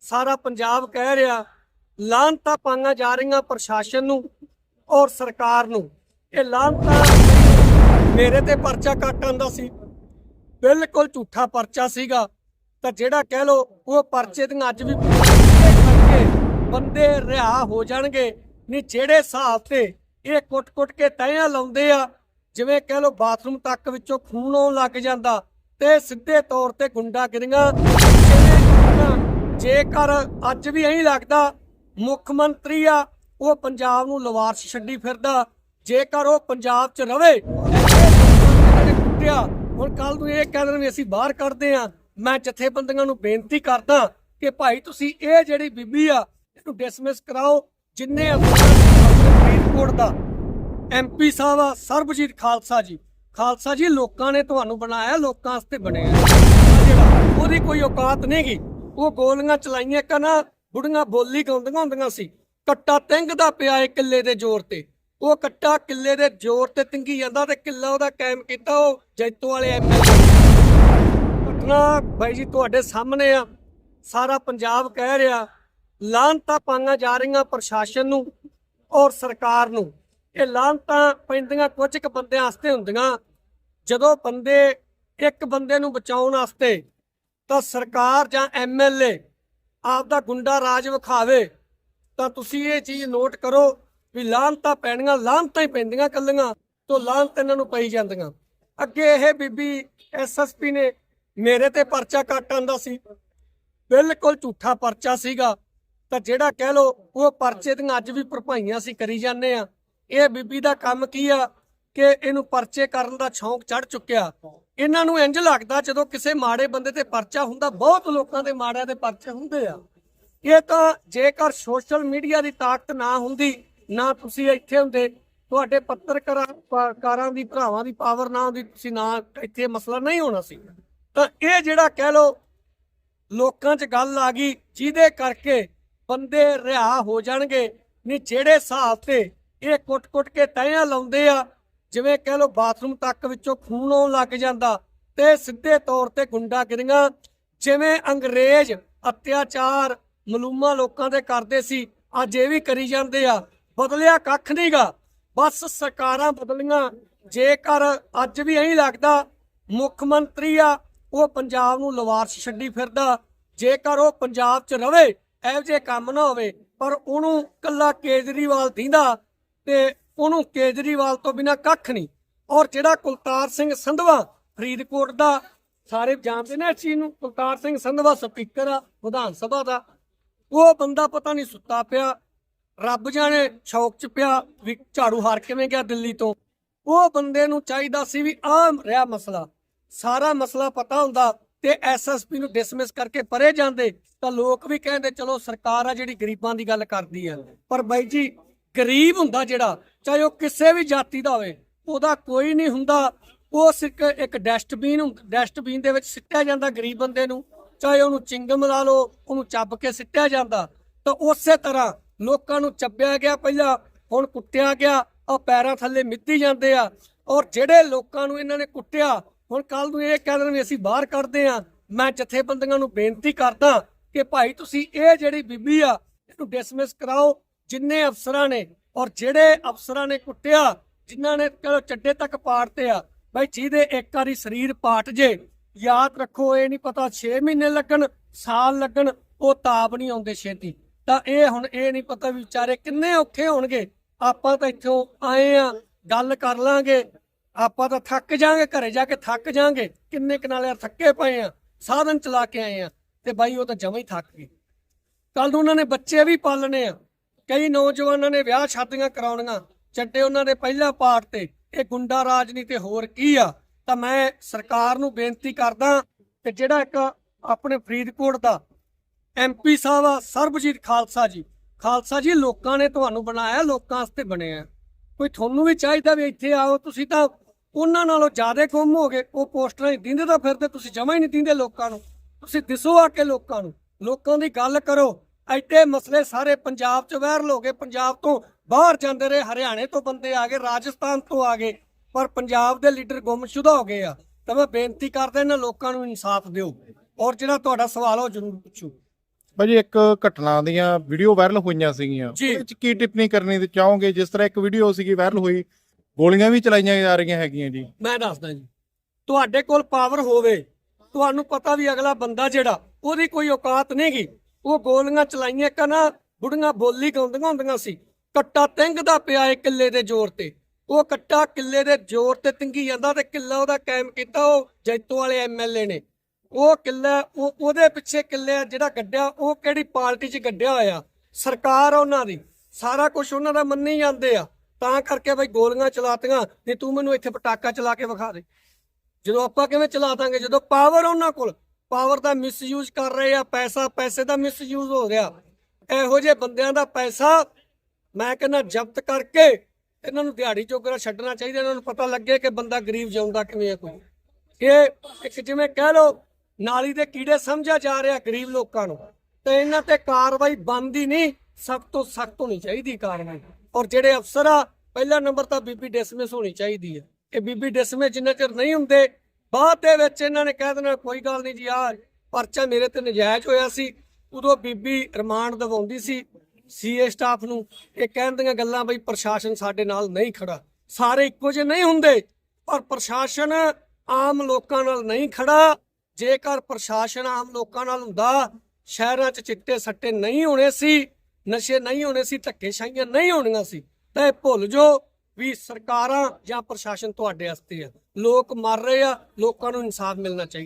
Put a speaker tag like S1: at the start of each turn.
S1: ਸਾਰਾ ਪੰਜਾਬ ਕਹਿ ਰਿਹਾ, ਲਾਂਤਾਂ ਪਾਈਆਂ ਜਾ ਰਹੀਆਂ ਪ੍ਰਸ਼ਾਸਨ ਨੂੰ ਔਰ ਸਰਕਾਰ ਨੂੰ। ਇਹ ਲਾਂਤਾਂ ਮੇਰੇ ਤੇ ਪਰਚਾ ਕੱਟਣ ਦਾ ਸੀ। ਬਿਲਕੁਲ ਝੂਠਾ ਪਰਚਾ ਸੀਗਾ। ਤਾਂ ਜਿਹੜਾ ਕਹਿ ਲੋ ਉਹ ਪਰਚੇ ਦੀਆਂ ਅੱਜ ਵੀ ਬੰਦੇ ਰਿਹਾ ਹੋ ਜਾਣਗੇ। ਨਹੀਂ, ਜਿਹੜੇ ਹਿਸਾਬ ਤੇ ਇਹ ਕੁੱਟ-ਕੁੱਟ ਕੇ ਤੈਆਂ ਲਾਉਂਦੇ ਆ, ਜਿਵੇਂ ਕਹਿ ਲੋ ਬਾਥਰੂਮ ਤੱਕ ਵਿੱਚੋਂ ਖੂਨ ਆਉਣ ਲੱਗ ਜਾਂਦਾ ਤੇ ਸਿੱਧੇ ਤੌਰ ਤੇ ਗੁੰਡਾਗਿਰੀਆਂ ਜੇਕਰ ਅੱਜ ਵੀ ਐਂ ਲੱਗਦਾ, ਮੁੱਖ ਮੰਤਰੀ ਆ, ਉਹ ਪੰਜਾਬ ਨੂੰ ਲਵਾਰਸ ਛੱਡੀ ਫਿਰਦਾ। ਜੇਕਰ ਉਹ ਪੰਜਾਬ 'ਚ ਰਵੇ ਕੁੱਟਿਆ। ਹੁਣ ਕੱਲ ਨੂੰ ਇਹ ਕਹਿ ਦੇਣ ਵੀ ਅਸੀਂ ਬਾਹਰ ਕੱਢਦੇ ਆ ਮੈਂ ਜਥੇਬੰਦੀਆਂ ਨੂੰ ਬੇਨਤੀ ਕਰਦਾ ਕਿ ਭਾਈ ਤੁਸੀਂ ਇਹ ਜਿਹੜੀ ਬੀਬੀ ਆ, ਇਹਨੂੰ ਡਿਸਮਿਸ ਕਰਾਓ, ਜਿੰਨੇ ਅਫਸਰ ਆਪਣੇ ਫਰੀਦਕੋਟ ਦਾ। ਐਮਪੀ ਸਾਹਿਬ ਆ, ਸਰਬਜੀਤ ਖਾਲਸਾ ਜੀ। ਖਾਲਸਾ ਜੀ, ਲੋਕਾਂ ਨੇ ਤੁਹਾਨੂੰ ਬਣਾਇਆ, ਲੋਕਾਂ ਵਾਸਤੇ ਬਣਿਆ। ਉਹਦੀ ਕੋਈ ਔਕਾਤ ਨਹੀਂਗੀ ਉਹ ਗੋਲੀਆਂ ਚਲਾਈਆਂ ਕਨਾ ਬੁੜੀਆਂ ਬੋਲੀ ਗਾਉਂਦੀਆਂ ਹੁੰਦੀਆਂ ਸੀ। ਕੱਟਾ ਟੰਗਦਾ ਪਿਆ ਏ ਕਿੱਲੇ ਦੇ ਜ਼ੋਰ ਤੇ। ਉਹ ਕੱਟਾ ਕਿੱਲੇ ਦੇ ਜ਼ੋਰ ਤੇ ਟੰਗੀ ਜਾਂਦਾ ਤੇ ਕਿੱਲਾ ਉਹਦਾ ਕਾਇਮ ਕੀਤਾ, ਉਹ ਜੈਤੋ ਵਾਲੇ ਐਮਐਲਏ ਘਟਨਾ ਬਾਈ ਜੀ ਤੁਹਾਡੇ ਸਾਹਮਣੇ ਆ। ਸਾਰਾ ਪੰਜਾਬ ਕਹਿ ਰਿਹਾ ਲਾਂਤਾਂ ਪਾਈਆਂ ਜਾ ਰਹੀਆਂ ਪ੍ਰਸ਼ਾਸਨ ਨੂੰ ਔਰ ਸਰਕਾਰ ਨੂੰ। ਇਹ ਲਾਂਤਾਂ ਪੈਂਦੀਆਂ ਕੁਝ ਕੁ ਬੰਦਿਆਂ ਵਾਸਤੇ ਹੁੰਦੀਆਂ। ਜਦੋਂ ਬੰਦੇ ਇੱਕ ਬੰਦੇ ਨੂੰ ਬਚਾਉਣ ਵਾਸਤੇ ਤਾਂ ਸਰਕਾਰ ਜਾਂ ਐਮਐਲਏ ਆਪ ਦਾ ਗੁੰਡਾ ਰਾਜ ਵਿਖਾਵੇ, ਤਾਂ ਤੁਸੀਂ ਇਹ ਚੀਜ਼ ਨੋਟ ਕਰੋ ਵੀ ਲਾਂਤਾਂ ਪੈਣੀਆਂ ਲਾਂਤਾਂ ਹੀ ਪੈਂਦੀਆਂ ਕੱਲੀਆਂ ਤੋਂ ਲਾਂਤ ਇਹਨਾਂ ਨੂੰ ਪਈ ਜਾਂਦੀਆਂ। ਅੱਗੇ ਇਹ ਬੀਬੀ ਐਸਐਸਪੀ ਨੇ ਮੇਰੇ ਤੇ ਪਰਚਾ ਕੱਟਣ ਦਾ ਸੀ। ਬਿਲਕੁਲ ਝੂਠਾ ਪਰਚਾ ਸੀਗਾ। ਤਾਂ ਜਿਹੜਾ ਕਹਿ ਲੋ ਉਹ ਪਰਚੇ ਦੀਆਂ ਅੱਜ ਵੀ ਭਰਪਾਈਆਂ ਅਸੀਂ ਕਰੀ ਜਾਂਦੇ ਆ ਇਹ ਬੀਬੀ ਦਾ ਕੰਮ ਕੀ ਆ? ਕਿ ਇਹਨੂੰ ਪਰਚੇ ਕਰਨ ਦਾ ਸ਼ੌਂਕ ਚੜ ਚੁੱਕਿਆ। ਇਹਨਾਂ ਨੂੰ ਇੰਜ ਲੱਗਦਾ ਜਦੋਂ ਕਿਸੇ ਮਾੜੇ ਬੰਦੇ ਤੇ ਪਰਚਾ ਹੁੰਦਾ, ਬਹੁਤ ਲੋਕਾਂ ਦੇ ਮਾੜਿਆਂ ਦੇ ਪਰਚੇ ਹੁੰਦੇ ਆ। ਇਹ ਤਾਂ ਜੇਕਰ ਸੋਸ਼ਲ ਮੀਡੀਆ ਦੀ ਤਾਕਤ ਨਾ ਹੁੰਦੀ, ਨਾ ਤੁਸੀਂ ਇੱਥੇ ਹੁੰਦੇ, ਤੁਹਾਡੇ ਪੱਤਰਕਾਰਾਂ ਕਾਰਾਂ ਦੀ, ਭਰਾਵਾਂ ਦੀ ਪਾਵਰ ਨਾ ਹੁੰਦੀ, ਤੁਸੀਂ ਨਾ ਇੱਥੇ ਮਸਲਾ ਨਹੀਂ ਹੋਣਾ ਸੀ। ਤਾਂ ਇਹ ਜਿਹੜਾ ਕਹਿ ਲੋ ਲੋਕਾਂ 'ਚ ਗੱਲ ਆ ਗਈ, ਜਿਹਦੇ ਕਰਕੇ ਬੰਦੇ ਰਿਹਾ ਹੋ ਜਾਣਗੇ, ਨਹੀਂ ਜਿਹੜੇ ਹਿਸਾਬ ਤੇ ਇਹ ਕੁੱਟ-ਕੁੱਟ ਕੇ ਤੈਆਂ ਲਾਉਂਦੇ ਆ ਜਿਵੇਂ ਕਹਿ ਲੋ ਬਾਥਰੂਮ ਤੱਕ ਵਿੱਚੋਂ ਖੂਨ ਆਉਣ ਲੱਗ ਜਾਂਦਾ ਤੇ ਸਿੱਧੇ ਤੌਰ ਤੇ ਗੁੰਡਾਗਿਰੀਆਂ ਜਿਵੇਂ ਅੰਗਰੇਜ਼ ਅਤਿਆਚਾਰ ਮਲੂਮਾ ਲੋਕਾਂ ਦੇ ਕਰਦੇ ਸੀ, ਅੱਜ ਇਹ ਵੀ ਕਰੀ ਜਾਂਦੇ ਆ। ਬਦਲਿਆ ਕੱਖ ਨਹੀਂਗਾ ਬਸ ਸਰਕਾਰਾਂ ਬਦਲੀਆਂ। ਜੇਕਰ ਅੱਜ ਵੀ ਐਂ ਲੱਗਦਾ, ਮੁੱਖ ਮੰਤਰੀ ਆ, ਉਹ ਪੰਜਾਬ ਨੂੰ ਲਵਾਰਸ ਛੱਡੀ ਫਿਰਦਾ। ਜੇਕਰ ਉਹ ਪੰਜਾਬ 'ਚ ਰਵੇ, ਇਹੋ ਜਿਹੇ ਕੰਮ ਨਾ ਹੋਵੇ, ਪਰ ਉਹਨੂੰ ਕੱਲਾ ਕੇਜਰੀਵਾਲ ਦੀਂਦਾ ਤੇ ਉਹਨੂੰ ਕੇਜਰੀਵਾਲ ਤੋਂ ਬਿਨਾ ਕੱਖ ਨਹੀਂ। ਔਰ ਜਿਹੜਾ ਕੁਲਤਾਰ ਸਿੰਘ ਸੰਧਵਾ ਫਰੀਦਕੋਟ ਦਾ, ਸਾਰੇ ਜਾਣਦੇ ਨੇ ਇਸ ਚੀਜ਼ ਨੂੰ, ਕੁਲਤਾਰ ਸਿੰਘ ਸੰਧਵਾ ਸਪੀਕਰ ਆ, ਵਿਧਾਨ ਸਭਾ ਦਾ। ਉਹ ਬੰਦਾ ਪਤਾ ਨਹੀਂ ਸੁੱਤਾ ਪਿਆ, ਰੱਬ ਜਾਣੇ ਸ਼ੌਕ ਚ ਪਿਆ ਵੀ ਝਾੜੂ ਹਾਰ ਕਿਵੇਂ ਗਿਆ ਦਿੱਲੀ ਤੋਂ। ਉਹ ਬੰਦੇ ਨੂੰ ਚਾਹੀਦਾ ਸੀ ਵੀ ਆਹ ਰਿਹਾ ਮਸਲਾ। ਸਾਰਾ ਮਸਲਾ ਪਤਾ ਹੁੰਦਾ ਤੇ ਐਸਐਸਪੀ ਨੂੰ ਡਿਸਮਿਸ ਕਰਕੇ ਪਰੇ ਜਾਂਦੇ ਤਾਂ ਲੋਕ ਵੀ ਕਹਿੰਦੇ, ਚਲੋ ਸਰਕਾਰ ਆ ਜਿਹੜੀ ਗਰੀਬਾਂ ਦੀ ਗੱਲ ਕਰਦੀ ਆ। ਪਰ ਬਾਈ ਜੀ, ਗਰੀਬ ਹੁੰਦਾ ਜਿਹੜਾ ਚਾਹੇ ਉਹ ਕਿਸੇ ਵੀ ਜਾਤੀ ਦਾ ਹੋਵੇ, ਉਹਦਾ ਕੋਈ ਨਹੀਂ ਹੁੰਦਾ। ਉਹ ਸਿਰਫ ਇੱਕ ਡਸਟਬਿਨ ਡਸਟਬਿਨ ਦੇ ਵਿੱਚ ਸਿੱਟਿਆ ਜਾਂਦਾ ਗਰੀਬ ਬੰਦੇ ਨੂੰ। ਚਾਹੇ ਉਹਨੂੰ ਚਿੰਗਮ ਲਾ ਲਓ, ਉਹਨੂੰ ਚੱਬ ਕੇ ਸਿੱਟਿਆ ਜਾਂਦਾ। ਤਾਂ ਉਸੇ ਤਰ੍ਹਾਂ ਲੋਕਾਂ ਨੂੰ ਚੱਬਿਆ ਗਿਆ ਪਹਿਲਾਂ, ਹੁਣ ਕੁੱਟਿਆ ਗਿਆ ਉਹ ਪੈਰਾਂ ਥੱਲੇ ਮਿੱਤੀ ਜਾਂਦੇ ਆ। ਔਰ ਜਿਹੜੇ ਲੋਕਾਂ ਨੂੰ ਇਹਨਾਂ ਨੇ ਕੁੱਟਿਆ, ਹੁਣ ਕੱਲ ਨੂੰ ਇਹ ਕਹਿ ਦੇਣ ਵੀ ਅਸੀਂ ਬਾਹਰ ਕੱਢਦੇ ਆ। ਮੈਂ ਜਥੇਬੰਦੀਆਂ ਨੂੰ ਬੇਨਤੀ ਕਰਦਾ ਕਿ ਭਾਈ ਤੁਸੀਂ ਇਹ ਜਿਹੜੀ ਬੀਬੀ ਆ, ਇਹਨੂੰ ਡਿਸਮਿਸ ਕਰਾਓ। ਜਿੰਨੇ ਅਫਸਰਾਂ ਨੇ ਔਰ ਜਿਹੜੇ ਅਫਸਰਾਂ ਨੇ ਕੁੱਟਿਆ, ਜਿਨ੍ਹਾਂ ਨੇ ਚਲੋ ਚੱਡੇ ਤੱਕ ਪਾੜਤੇ ਆ, ਬਈ ਜਿਹਦੇ ਇੱਕ ਵਾਰੀ ਸਰੀਰ ਪਾਟ ਜੇ, ਯਾਦ ਰੱਖੋ ਇਹ ਨਹੀਂ ਪਤਾ 6 ਮਹੀਨੇ ਲੱਗਣ, ਸਾਲ ਲੱਗਣ, ਉਹ ਤਾਪ ਨਹੀਂ ਆਉਂਦੇ ਛੇਤੀ। ਤਾਂ ਇਹ ਹੁਣ ਇਹ ਨਹੀਂ ਪਤਾ ਵੀ ਵਿਚਾਰੇ ਕਿੰਨੇ ਔਖੇ ਹੋਣਗੇ। ਆਪਾਂ ਤਾਂ ਇੱਥੋਂ ਆਏ ਆ, ਗੱਲ ਕਰ ਲਾਂਗੇ। ਆਪਾਂ ਤਾਂ ਥੱਕ ਜਾਾਂਗੇ, ਘਰੇ ਜਾ ਕੇ ਥੱਕ ਜਾਾਂਗੇ। ਕਿੰਨੇ ਕਨਾਲੇ ਥੱਕੇ ਪਏ ਆ, ਸਾਧਨ ਚਲਾ ਕੇ ਆਏ ਆ। ਤੇ ਬਾਈ ਉਹ ਤਾਂ ਜਮਾਂ ਹੀ ਥੱਕ ਗਏ। ਕੱਲ ਨੂੰ ਉਹਨਾਂ ਨੇ ਬੱਚੇ ਵੀ ਪਾਲਣੇ ਆ। ਕਈ ਨੌਜਵਾਨਾਂ ਨੇ ਵਿਆਹ ਸ਼ਾਦੀਆਂ ਕਰਾਉਣੀਆਂ, ਛੱਡੇ ਉਹਨਾਂ ਦੇ ਪਹਿਲਾ ਪਾਠ ਤੇ। ਇਹ ਗੁੰਡਾ ਰਾਜਨੀਤੀ ਹੋਰ ਕੀ ਆ? ਤਾਂ ਮੈਂ ਸਰਕਾਰ ਨੂੰ ਬੇਨਤੀ ਕਰਦਾ ਕਿ ਜਿਹੜਾ ਇੱਕ ਆਪਣੇ ਫਰੀਦਕੋਟ ਦਾ ਐਮਪੀ ਸਾਹਿਬ ਆ, ਸਰਬਜੀਤ ਖਾਲਸਾ ਜੀ ਖਾਲਸਾ ਜੀ ਲੋਕਾਂ ਨੇ ਤੁਹਾਨੂੰ ਬਣਾਇਆ, ਲੋਕਾਂ ਵਾਸਤੇ ਬਣਿਆ। ਕੋਈ ਤੁਹਾਨੂੰ ਵੀ ਚਾਹੀਦਾ ਵੀ ਇੱਥੇ ਆਓ, ਤੁਸੀਂ ਤਾਂ ਉਹਨਾਂ ਨਾਲੋਂ ਜ਼ਿਆਦਾ ਗੁੰਮ ਹੋ ਗਏ, ਉਹ ਪੋਸਟਰਾਂ ਹੀ ਦਿੰਦੇ ਤਾਂ ਫਿਰਦੇ, ਤੁਸੀਂ ਜਮਾ ਹੀ ਨਹੀਂ ਦਿੰਦੇ ਲੋਕਾਂ ਨੂੰ। ਤੁਸੀਂ ਦਿਸੋ ਆ ਕੇ ਲੋਕਾਂ ਨੂੰ। ਲੋਕਾਂ ਦੀ ਗੱਲ ਕਰੋ। ਐਡੇ ਮਸਲੇ ਸਾਰੇ ਪੰਜਾਬ 'ਚ ਵਾਇਰਲ ਹੋ ਗਏ। ਪੰਜਾਬ ਤੋਂ ਬਾਹਰ ਜਾਂਦੇ ਰਹੇ ਹਰਿਆਣੇ ਤੋਂ ਬੰਦੇ ਆ ਗਏ ਰਾਜਸਥਾਨ ਤੋਂ ਆ ਗਏ। ਪਰ ਪੰਜਾਬ ਦੇ ਲੀਡਰ ਗੁੰਮਸ਼ੁਦਾ ਹੋ ਗਏ ਆ। ਤਾਂ ਮੈਂ ਬੇਨਤੀ ਕਰਦਾ ਇਹਨਾਂ ਲੋਕਾਂ ਨੂੰ ਇਨਸਾਫ ਦਿਓ। ਔਰ ਜਿਹੜਾ ਤੁਹਾਡਾ ਸਵਾਲ ਉਹ ਜ਼ਰੂਰ ਪੁੱਛੋ।
S2: ਭਾਜੀ ਇੱਕ ਘਟਨਾ ਦੀਆਂ ਵੀਡੀਓ ਵਾਇਰਲ ਹੋਈਆਂ ਸੀਗੀਆਂ। ਉਹਦੇ ਵਿੱਚ ਕੀ ਟਿੱਪਣੀ ਕਰਨੀ ਤੇ ਚਾਹੋਗੇ? ਜਿਸ ਤਰ੍ਹਾਂ ਇੱਕ ਵੀਡੀਓ ਸੀਗੀ ਵਾਇਰਲ ਹੋਈ ਗੋਲੀਆਂ ਵੀ ਚਲਾਈਆਂ ਜਾ ਰਹੀਆਂ ਹੈਗੀਆਂ ਜੀ।
S1: ਮੈਂ ਦੱਸਦਾ ਜੀ। ਤੁਹਾਡੇ ਕੋਲ ਪਾਵਰ ਹੋਵੇ ਤੁਹਾਨੂੰ ਪਤਾ ਵੀ ਅਗਲਾ ਬੰਦਾ ਜਿਹੜਾ ਉਹਦੀ ਕੋਈ ਔਕਾਤ ਨਹੀਂਗੀ। ਉਹ ਗੋਲੀਆਂ ਚਲਾਈਆਂ ਕਨਾ ਬੁੜੀਆਂ ਬੋਲੀ ਗਾਉਂਦੀਆਂ ਹੁੰਦੀਆਂ ਸੀ। ਕੱਟਾ ਟਿੰਗਦਾ ਪਿਆ ਏ ਕਿੱਲੇ ਦੇ ਜ਼ੋਰ ਤੇ। ਉਹ ਕੱਟਾ ਕਿੱਲੇ ਦੇ ਜ਼ੋਰ ਤੇ ਤਿੰਗੀ ਜਾਂਦਾ ਤੇ ਕਿੱਲਾ ਉਹਦਾ ਕਾਇਮ ਕੀਤਾ ਉਹ ਜੈਤੋ ਵਾਲੇ ਐਮਐਲਏ ਨੇ। ਉਹ ਕਿੱਲਾ, ਉਹ, ਉਹਦੇ ਪਿੱਛੇ ਕਿੱਲੇ ਜਿਹੜਾ ਗੱਡਿਆ, ਉਹ ਕਿਹੜੀ ਪਾਰਟੀ 'ਚ ਗੱਡਿਆ ਹੋਇਆ? ਸਰਕਾਰ ਉਹਨਾਂ ਦੀ। ਸਾਰਾ ਕੁਝ ਉਹਨਾਂ ਦਾ ਮੰਨੀ ਜਾਂਦੇ ਆ। ਤਾਂ ਕਰਕੇ ਬਈ ਗੋਲੀਆਂ ਚਲਾਤੀਆਂ ਤੇ ਤੂੰ ਮੈਨੂੰ ਇੱਥੇ ਪਟਾਕਾ ਚਲਾ ਕੇ ਵਿਖਾ ਦੇ। ਜਦੋਂ ਆਪਾਂ ਕਿਵੇਂ ਚਲਾ ਦਾਂਗੇ? ਜਦੋਂ ਪਾਵਰ ਉਹਨਾਂ ਕੋਲ ਪਾਵਰ ਦਾ ਮਿਸਯੂਜ਼ ਕਰ ਰਹੇ ਆ, ਪੈਸਾ, ਪੈਸੇ ਦਾ ਮਿਸਯੂਜ਼ ਹੋ ਰਿਹਾ। ਇਹੋ ਜਿਹੇ ਬੰਦਿਆਂ ਦਾ ਪੈਸਾ ਮੈਂ ਕਹਿੰਦਾ ਜ਼ਬਤ ਕਰਕੇ ਇਹਨਾਂ ਨੂੰ ਦਿਹਾੜੀ ਚੋਕਰਾ ਛੱਡਣਾ ਚਾਹੀਦਾ, ਇਹਨਾਂ ਨੂੰ ਪਤਾ ਲੱਗੇ ਕਿ ਬੰਦਾ ਗਰੀਬ ਜਿਉਂਦਾ ਕਿਵੇਂ ਹੈ ਕੋਈ। ਕਿ ਇੱਕ ਜਿਵੇਂ ਕਹਿ ਲਓ, ਨਾਲੀ ਦੇ ਕੀੜੇ ਸਮਝਿਆ ਜਾ ਰਿਹਾ ਗਰੀਬ ਲੋਕਾਂ ਨੂੰ, ਤੇ ਇਹਨਾਂ ਤੇ ਕਾਰਵਾਈ ਬੰਦ ਹੀ ਨਹੀਂ ਸਖਤ ਤੋਂ ਸਖਤ ਹੋਣੀ ਚਾਹੀਦੀ ਕਾਰਵਾਈ। ਔਰ ਜਿਹੜੇ ਅਫਸਰ ਆ, ਪਹਿਲਾ ਨੰਬਰ ਤਾਂ ਬੀਬੀ ਡਿਸਮਿਸ ਹੋਣੀ ਚਾਹੀਦੀ ਹੈ। ਇਹ ਬੀਬੀ ਡਿਸਮਿਸ ਜਿੰਨਾ ਚਿਰ ਨਹੀਂ ਹੁੰਦੇ ਬਾਅਦ ਦੇ ਵਿੱਚ ਇਹਨਾਂ ਨੇ ਕਹਿ ਦੇਣਾ, ਕੋਈ ਗੱਲ ਨਹੀਂ ਜੀ ਆ ਪਰਚਾ ਮੇਰੇ ਤੇ ਨਜਾਇਜ਼ ਹੋਇਆ ਸੀ। ਉਦੋਂ ਬੀਬੀ ਰਿਮਾਂਡ ਦਿਵਾਉਂਦੀ ਸੀ ਸੀਏ ਸਟਾਫ ਨੂੰ। ਇਹ ਕਹਿੰਦੀਆਂ ਗੱਲਾਂ ਬਈ ਪ੍ਰਸ਼ਾਸਨ ਸਾਡੇ ਨਾਲ ਨਹੀਂ ਖੜਾ। ਸਾਰੇ ਇੱਕੋ ਜਿਹੇ ਨਹੀਂ ਹੁੰਦੇ, ਪਰ ਪ੍ਰਸ਼ਾਸਨ ਆਮ ਲੋਕਾਂ ਨਾਲ ਨਹੀਂ ਖੜਾ। ਜੇਕਰ ਪ੍ਰਸ਼ਾਸਨ ਆਮ ਲੋਕਾਂ ਨਾਲ ਹੁੰਦਾ, ਸ਼ਹਿਰਾਂ 'ਚ ਚਿੱਟੇ ਸੱਟੇ ਨਹੀਂ ਹੋਣੇ ਸੀ, ਨਸ਼ੇ ਨਹੀਂ ਹੋਣੇ ਸੀ, ਧੱਕੇਸ਼ਾਹੀਆਂ ਨਹੀਂ ਹੋਣੀਆਂ ਸੀ, ਤਾਂ ਇਹ ਭੁੱਲ ਜੋ ਵੀ ਸਰਕਾਰਾਂ ਜਾਂ ਪ੍ਰਸ਼ਾਸਨ ਤੁਹਾਡੇ ਵਾਸਤੇ ਆ। ਲੋਕ ਮਰ ਰਹੇ ਆ ਲੋਕਾਂ ਨੂੰ ਇਨਸਾਫ ਮਿਲਣਾ ਚਾਹੀਦਾ।